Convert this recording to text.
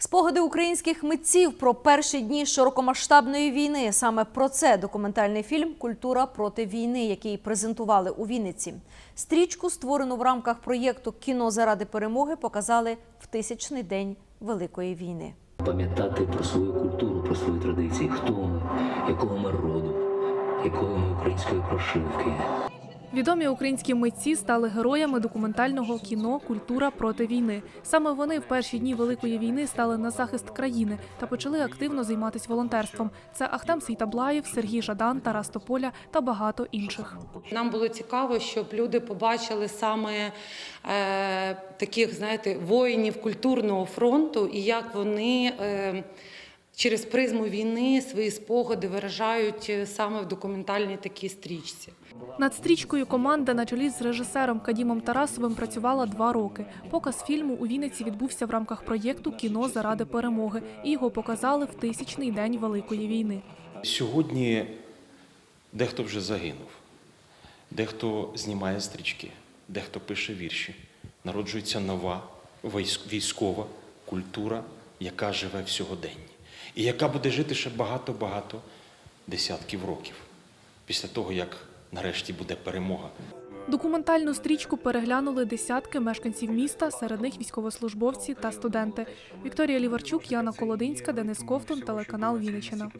Спогади українських митців про перші дні широкомасштабної війни. Саме про це документальний фільм Культура проти війни, який презентували у Вінниці. Стрічку, створену в рамках проєкту Кіно заради перемоги, показали в тисячний день Великої війни. пам'ятати про свою культуру, про свої традиції, хто ми, якого ми роду, якої ми української прошивки. Відомі українські митці стали героями документального кіно Культура проти війни. Саме вони в перші дні Великої війни стали на захист країни та почали активно займатися волонтерством. Це Ахтем Сейтаблаєв, Сергій Жадан, Тарас Тополя та багато інших. Нам було цікаво, щоб люди побачили саме е, таких, знаєте, воїнів культурного фронту і як вони е, через призму війни свої спогади виражають е, саме в документальній такій стрічці. Над стрічкою команда на чолі з режисером Кадімом Тарасовим працювала два роки. Показ фільму у Вінниці відбувся в рамках проєкту Кіно заради перемоги і його показали в тисячний день Великої війни. Сьогодні дехто вже загинув, дехто знімає стрічки, дехто пише вірші. Народжується нова військова культура, яка живе в сьогоденні. І яка буде жити ще багато-багато десятків років після того, як нарешті буде перемога. Документальну стрічку переглянули десятки мешканців міста, серед них військовослужбовці та студенти. Вікторія Ліварчук, Яна Колодинська, Денис Ковтун, телеканал Вінниччина.